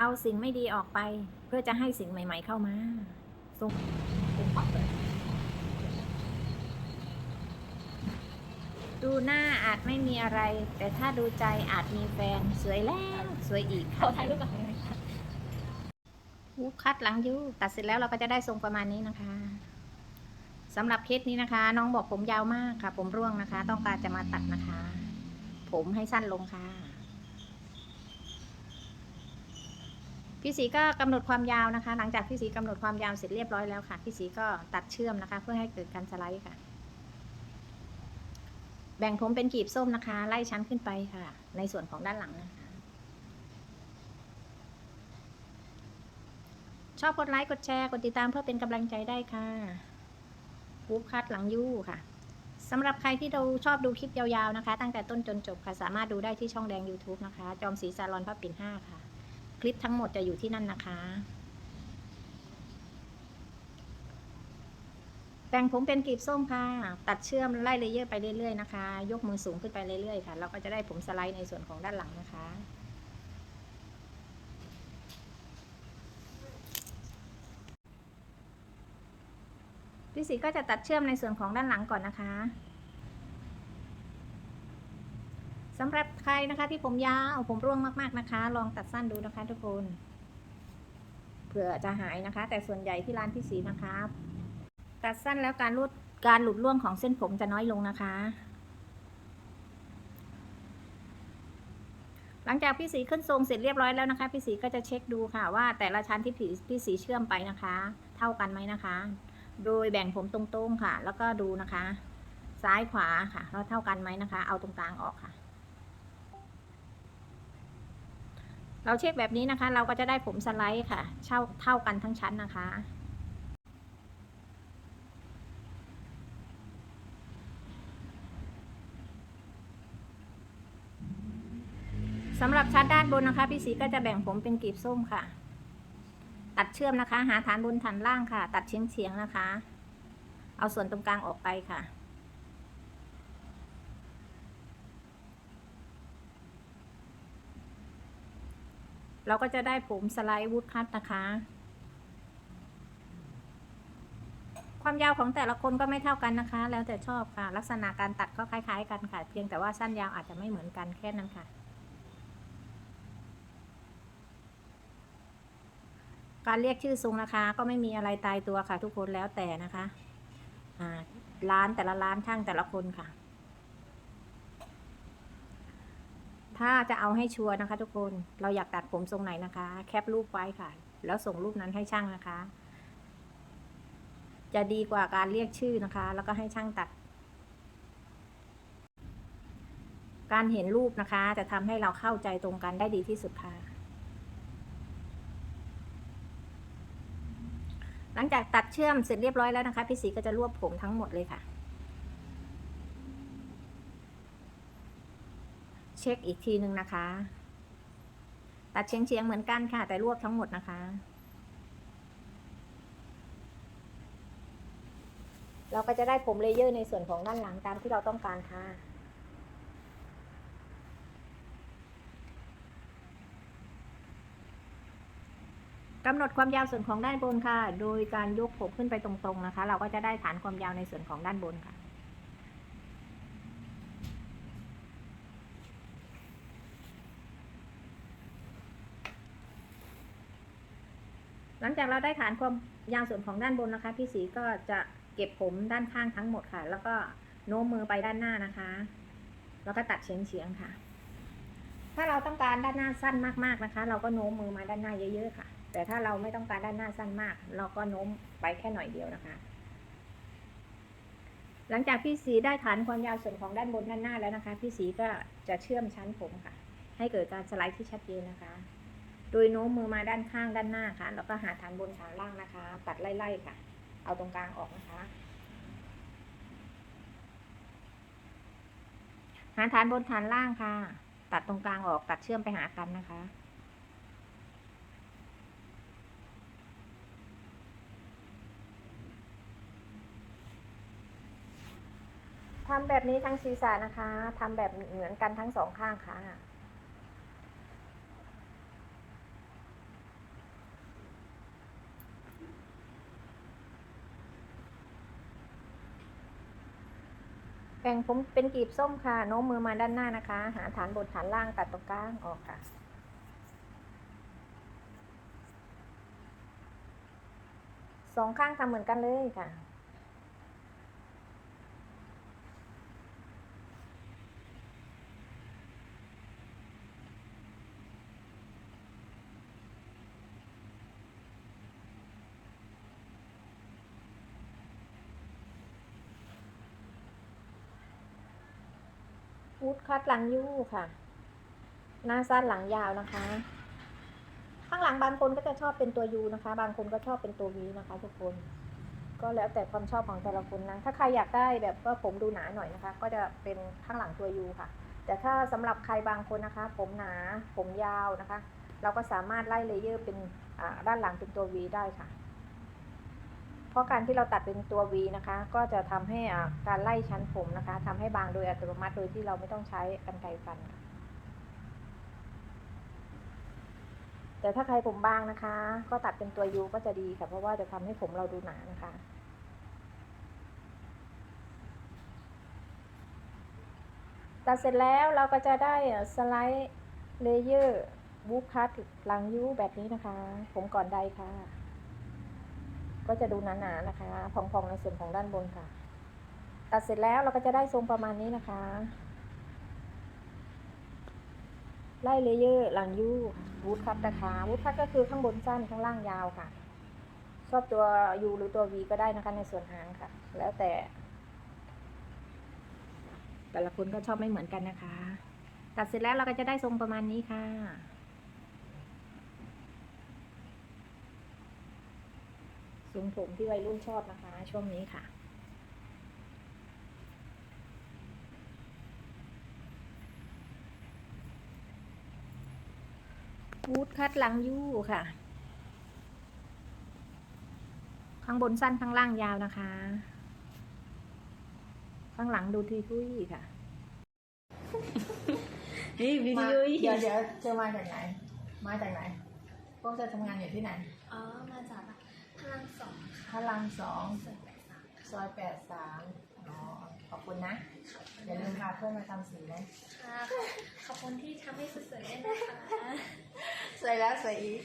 เอาสิ่งไม่ดีออกไป เพื่อจะให้สิ่งใหม่ ๆ เข้ามาส่งเป็นป๊อปเลยดูหน้าอาจไม่มีอะไร แต่ถ้าดูใจอาจมีแฟน สวยแล้วสวยอีกขอถ่ายรูปก่อนได้ไหมคะวูคัดหลังยูตัดเสร็จแล้วเราก็จะได้ทรงประมาณนี้นะคะสำหรับเคสนี้นะคะ น้องบอกผมยาวมากค่ะ ผมร่วงนะคะ ต้องการจะมาตัดนะคะ ผมให้สั้นลงค่ะ พี่สีก็กำหนดความยาวนะคะ หลังจากพี่สีกำหนดความยาวเสร็จเรียบร้อยแล้วค่ะพี่สีก็ตัดเชื่อมนะคะ เพื่อให้เกิดการสไลด์ค่ะ แบ่งผมเป็นกีบส้มนะคะ ไล่ชั้นขึ้นไปค่ะ ในส่วนของด้านหลังนะคะ ชอบกดไลค์กดแชร์กดติดตามเพื่อเป็นกำลังใจได้ค่ะวูฟคัดหลังยู่ค่ะสำหรับใครที่ดูชอบดูคลิปยาวๆนะคะ ตั้งแต่ต้นจนจบค่ะ สามารถดูได้ที่ช่องแดง YouTube นะคะ จอมสีซาลอนพระปิ่นห้าค่ะ คลิปทั้งหมดจะอยู่ที่นั่นนะคะแบ่งผมเป็นกลีบส้มค่ะ ตัดเชื่อมไล่เลเยอร์ไปเรื่อยๆนะคะ ยกมือสูงขึ้นไปเรื่อยๆค่ะ เราก็จะได้ผมสไลด์ในส่วนของด้านหลังนะคะพี่สีก็จะตัดเชื่อมในส่วนของด้านหลังก่อนนะคะ สำหรับใครนะคะที่ผมยาวผมร่วงมาก ๆนะคะ ลองตัดสั้นดูนะคะ ทุกคนเผื่อจะหายนะคะ แต่ส่วนใหญ่ที่ร้านพี่สีนะคะตัดสั้นแล้วการรูดการหลุดร่วงของเส้นผมจะน้อยลงนะคะ หลังจากพี่สีขึ้นทรงเสร็จเรียบร้อยแล้วนะคะ พี่สีก็จะเช็คดูค่ะ ว่าแต่ละชั้นที่พี่พี่สีเชื่อมไปนะคะ เท่ากันไหมนะคะ โดยแบ่งผมตรงๆค่ะ แล้วก็ดูนะคะ ซ้ายขวาค่ะแล้วเท่ากันไหมนะคะ เอาตรงกลางออกค่ะ เราเช็คแบบนี้นะคะ เราก็จะได้ผมสไลด์ค่ะ เช่าเท่ากันทั้งชั้นนะคะ สำหรับชั้นด้านบนนะคะ พี่สีก็จะแบ่งผมเป็นกลีบส้มค่ะ ตัดเชื่อมนะคะ หาฐานบนฐานล่างค่ะ ตัดเฉียงเฉียงๆนะคะ เอาส่วนตรงกลางออกไปค่ะ เราก็จะได้ผมสไลด์วูดคัตนะคะ ความยาวของแต่ละคนก็ไม่เท่ากันนะคะ แล้วแต่ชอบค่ะ ลักษณะการตัดก็คล้าย ๆ กันค่ะ เพียงแต่ว่าสั้นยาวอาจจะไม่เหมือนกันแค่นั้นค่ะการเรียกชื่อทรงนะคะ ก็ไม่มีอะไรตายตัวค่ะ ทุกคนแล้วแต่นะคะ ร้านแต่ละร้านช่างแต่ละคนค่ะ ถ้าจะเอาให้ชัวร์นะคะทุกคนเราอยากตัดผมทรงไหนนะคะ แคปรูปไว้ค่ะ แล้วส่งรูปนั้นให้ช่างนะคะ จะดีกว่าการเรียกชื่อนะคะ แล้วก็ให้ช่างตัด การเห็นรูปนะคะ จะทำให้เราเข้าใจตรงกันได้ดีที่สุดค่ะ หลังจากตัดเชื่อมเสร็จเรียบร้อยแล้วนะคะ พี่สีก็จะรวบผมทั้งหมดเลยค่ะ ช็คอีกทีหนึ่งนะคะ ตัดเฉียงเฉียงๆเหมือนกันค่ะ แต่รวบทั้งหมดนะคะ เราก็จะได้ผมเลเยอร์ในส่วนของด้านหลังตามที่เราต้องการค่ะกำหนดความยาวส่วนของด้านบนค่ะ โดยการยกผมขึ้นไปตรงๆนะคะ เราก็จะได้ฐานความยาวในส่วนของด้านบนค่ะ ลังจากเราได้ฐานความยาวส่วนของด้านบนนะคะ พี่สีก็จะเก็บผมด้านข้างทั้งหมดค่ะ แล้วก็โน้มมือไปด้านหน้านะคะ แล้วก็ตัดเฉียงๆค่ะ ถ้าเราต้องการด้านหน้าสั้นมากๆนะคะ เราก็โน้มมือมาด้านหน้าเยอะๆค่ะ แต่ถ้าเราไม่ต้องการด้านหน้าสั้นมาก เราก็โน้มไปแค่หน่อยเดียวนะคะ หลังจากพี่สีได้ฐานความยาวส่วนของด้านบนด้านหน้าแล้วนะคะ พี่สีก็จะเชื่อมชั้นผมค่ะ ให้เกิดการสไลด์ที่ชัดเจนนะคะ โดยโน้มมือมาด้านข้างด้านหน้าค่ะ แล้วก็หาฐานบนฐานล่างนะคะ ตัดไล่ๆค่ะ เอาตรงกลางออกนะคะ หาฐานบนฐานล่างค่ะ ตัดตรงกลางออกตัดเชื่อมไปหากันนะคะทำแบบนี้ทั้งศีรษะนะคะ ทำแบบเหมือนกันทั้งสองข้างค่ะ แต่งผมเป็นกลีบส้มค่ะโน้มมือมาด้านหน้านะคะ หาฐานบนฐานล่างตัดตรงกลางออกค่ะ สองข้างทำเหมือนกันเลยค่ะ วูดคัดหลังยู่ค่ะ หน้าสั้นหลังยาวนะคะ ข้างหลังบางคนก็จะชอบเป็นตัวยูนะคะ บางคนก็ชอบเป็นตัววีนะคะ ทุกคน ก็แล้วแต่ความชอบของแต่ละคนนะ ถ้าใครอยากได้แบบว่าผมดูหนาหน่อยนะคะ ก็จะเป็นข้างหลังตัวยูค่ะ แต่ถ้าสำหรับใครบางคนนะคะ ผมหนา ผมยาวนะคะ เราก็สามารถไล่เลเยอร์เป็นด้านหลังเป็นตัว V ได้ค่ะ ราะการที่เราตัดเป็นตัว V นะคะ ก็จะทำให้อ่าการไล่ชั้นผมนะคะทำให้บางโดยอัตโนมัติโดยที่เราไม่ต้องใช้กรรไกรฟันค่ะแต่ถ้าใครผมบางนะคะ ก็ตัดเป็นตัว U ก็จะดีค่ะเพราะว่าจะทำให้ผมเราดูหนานะคะตัดเสร็จแล้วเราก็จะได้สไลด์เลเยอร์บูคัตหลังยูแบบนี้นะคะ ผมก่อนใดค่ะ ก็จะดูหนาๆนะคะพองๆในส่วนของด้านบนค่ะ ตัดเสร็จแล้วเราก็จะได้ทรงประมาณนี้นะคะ ไล่เลเยอร์หลังยูวูดคัตนะคะวูดคัตก็คือข้างบนสั้นข้างล่างยาวค่ะ ชอบตัวยูหรือตัววีก็ได้นะคะในส่วนหางค่ะ แล้วแต่ แต่ละคนก็ชอบไม่เหมือนกันนะคะ ตัดเสร็จแล้วเราก็จะได้ทรงประมาณนี้ค่ะ ทรงผมที่วัยรุ่นชอบนะคะ ช่วงนี้ค่ะ วูดคัดหลังยู่ค่ะ ข้างบนสั้นข้างล่างยาวนะคะ ข้างหลังดูทีทุยค่ะ นี่วิมาดีโอเดี๋ยวเดี๋ยวเธอมาจากไหน มาจากไหน พวกเธอทำงานอยู่ที่ไหน อ๋อ มาจากพลังสองพ ระรามสองส่วนแปดสามซอยแปดสามอ๋อขอบคุณนะ อย่าลืมพาเพื่อนมาทำสีนะค่ะ ขอบคุณที่ทำให้สวยๆด้วยนะคะ สวยแล้วสวยอีก